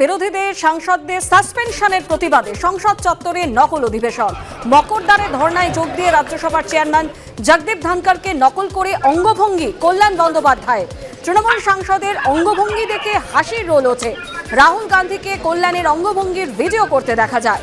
বিরোধীদের সাংসদদের সাসপেনশনের প্রতিবাদে সংসদ চত্বরে নকল অধিবেশন। মকরদ্বারে ধর্নায় যোগ দিয়ে রাজ্যসভার চেয়ারম্যান জগদীপ ধনকরকে নকল করে অঙ্গভঙ্গি কল্যাণ বন্দ্যোপাধ্যায় তৃণমূল সাংসদের অঙ্গভঙ্গি দেখে হাসির রোল ওঠে। রাহুল গান্ধীকে কল্যাণের অঙ্গভঙ্গির ভিডিও করতে দেখা যায়।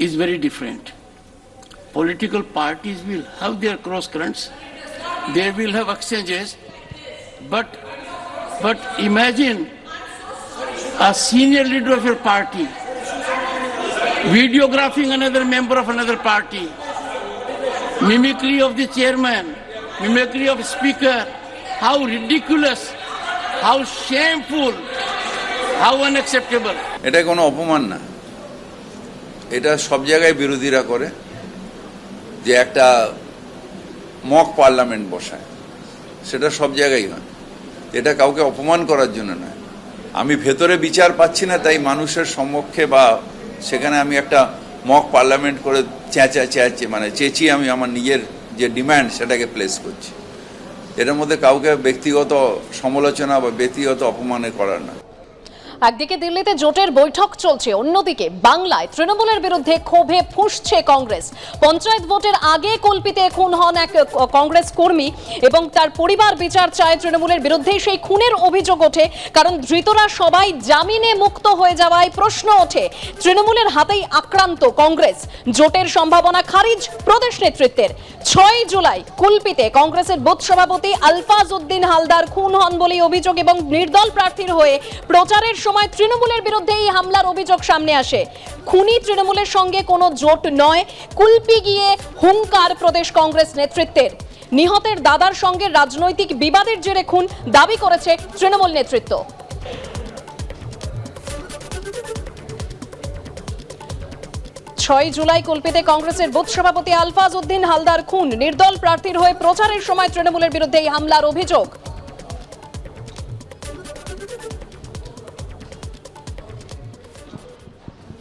is very different. Political parties will have their cross currents, they will have exchanges, but but imagine a senior leader of your party videographing another member of another party, mimicry of the chairman, mimicry of speaker, how ridiculous, how shameful, how unacceptable. এটা কোনো অপমান না এটা সব জায়গায় বিরোধীরা করে যে একটা মক পার্লামেন্ট বসায়। সেটা সব জায়গায় হয়। এটা কাউকে অপমান করার জন্য নয়। আমি ভেতরে বিচার পাচ্ছি না, তাই মানুষের সম্মুখে বা সেখানে আমি একটা মক পার্লামেন্ট করে চেঁচা চেঁচে মানে চেঁচিয়ে আমি আমার নিজের যে ডিম্যান্ড, সেটাকে প্লেস করছি। এটার মধ্যে কাউকে ব্যক্তিগত সমালোচনা বা ব্যক্তিগত অপমানে করার না। একদিকে দিল্লিতে জোটের বৈঠক চলছে, অন্যদিকে বাংলায় তৃণমূলের বিরুদ্ধে ক্ষোভে ফুঁসছে কংগ্রেস। পঞ্চায়েত ভোটের আগে কল্পিতে খুন হন এক কংগ্রেস কর্মী এবং তার পরিবার বিচার চায় তৃণমূলের বিরুদ্ধে। সেই খুনের অভিযোগ ওঠে, কারণ ধৃতরা সবাই জামিনে মুক্ত হয়ে যাওয়ায় প্রশ্ন ওঠে, তৃণমূলের হাতেই আক্রান্ত কংগ্রেস। জোটের সম্ভাবনা খারিজ, প্রদেশ নেতৃত্বের। ছয় জুলাই কুলপিতে কংগ্রেসের বুথ সভাপতি আলফাজ উদ্দিন হালদার খুন হন বলে অভিযোগ এবং নির্দল প্রার্থীর হয়ে প্রচারের সময় তৃণমূলের বিরুদ্ধে এই হামলার অভিযোগ সামনে আসে। খুনি তৃণমূলের সঙ্গে কোনো জোট নয়। কুলপি গিয়ে হুঙ্কার প্রদেশ কংগ্রেস নেতৃত্বের। নিহতের দাদার সঙ্গে রাজনৈতিক বিবাদের জেরে খুন দাবি করেছে তৃণমূল নেতৃত্ব। ছয় জুলাই কল্পিতে কংগ্রেসের বুথ সভাপতি আলফাজ উদ্দিন হালদার খুন। নির্দল প্রার্থীর হয়ে প্রচারের সময় তৃণমূলের বিরুদ্ধে এই হামলার অভিযোগ।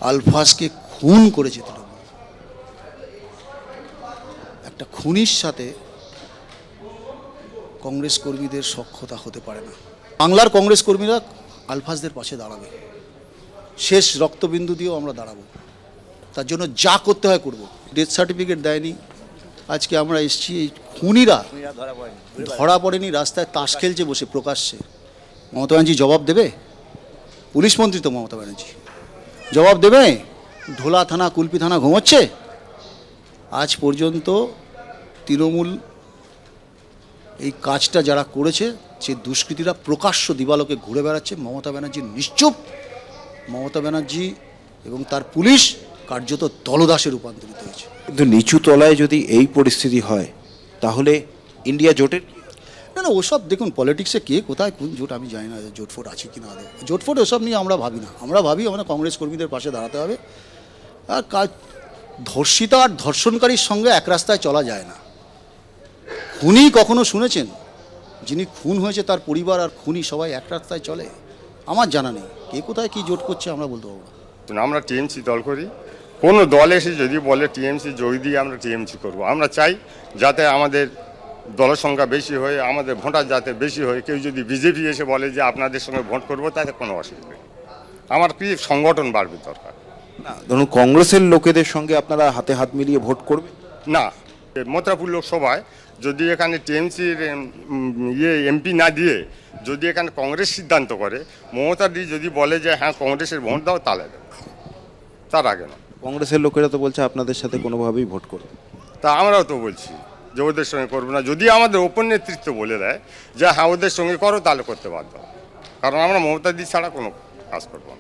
আলফাজকে খুন করেছে তৃণমূল। একটা খুনির সাথে কংগ্রেস কর্মীদের সক্ষতা হতে পারে না। বাংলার কংগ্রেস কর্মীরা আলফাজদের পাশে দাঁড়াবে। শেষ রক্তবিন্দু দিয়েও আমরা দাঁড়াবো। তার জন্য যা করতে হয় করব। ডেথ সার্টিফিকেট দেয়নি। আজকে আমরা এসছি, এই খুনিরা ধরা পড়েনি, রাস্তায় তাস খেলছে বসে প্রকাশ্যে। মমতা ব্যানার্জি জবাব দেবে? পুলিশ মন্ত্রী তো মমতা ব্যানার্জি। জবাব দেবে? ধোলা থানা, কুলপি থানা ঘুমোচ্ছে? আজ পর্যন্ত তৃণমূল এই কাজটা যারা করেছে সে দুষ্কৃতীরা প্রকাশ্য দিবালোকে ঘুরে বেড়াচ্ছে। মমতা ব্যানার্জি নিশ্চুপ। মমতা ব্যানার্জি এবং তার পুলিশ কার্যত দলদাসে রূপান্তরিত হয়েছে। কিন্তু নিচু তলায় যদি এই পরিস্থিতি হয়, তাহলে ইন্ডিয়া জোটের না না, ওসব দেখুন পলিটিক্সে কে কোথায় কোন জোট, আমি জানি না জোট ফোট আছে কি না জোট ফোট ওসব নিয়ে আমরা ভাবি না। আমরা ভাবি আমরা কংগ্রেস কর্মীদের পাশে দাঁড়াতে হবে। আর কাজ, ধর্ষিতা আর ধর্ষণকারীর সঙ্গে এক রাস্তায় চলা যায় না। খুনি কখনো শুনেছেন? যিনি খুন হয়েছে তার পরিবার আর খুনি সবাই এক রাস্তায় চলে? আমার জানা নেই। কে কোথায় কি জোট করছে আমরা বলতে পারব না। আমরা টিএমসি দল করি। কোনো দল এসে যদি বলে টিএমসি যোগ দিয়ে আমরা টিএমসি করব। আমরা চাই যাতে আমাদের দলসংখ্যা বেশি হয় আমাদের ভোটার যাতে বেশি হয় কেউ যদি বিজেপি এসে বলে যে আপনাদের সঙ্গে ভোট করব তাতে কোনো অসুবিধা নেই। আমার কি সংগঠন বাড়বে দরকার? না ধরুন কংগ্রেসের লোকেদের সঙ্গে আপনারা হাতে হাত মিলিয়ে ভোট করবেন? না মথুরাপুর লোকসভায় যদি এখানে টিএমসির ইয়ে এমপি না দিয়ে যদি এখানে কংগ্রেস সিদ্ধান্ত করে মমতা দি যদি বলে যে হ্যাঁ কংগ্রেসের ভোট দাও তাহলে দেবে। তার আগে না। কংগ্রেসের লোকেরা তো বলছে আপনাদের সাথে কোনোভাবেই ভোট করবে তা আমরাও তো বলছি। যে ওদের সঙ্গে করব না যদি আমাদের ওপর নেতৃত্ব বলে দেয় যে হ্যাঁ ওদের সঙ্গে করো, তাহলে করতে বাধ্য। কারণ আমরা মমতাদি ছাড়া কোনো কাজ করব না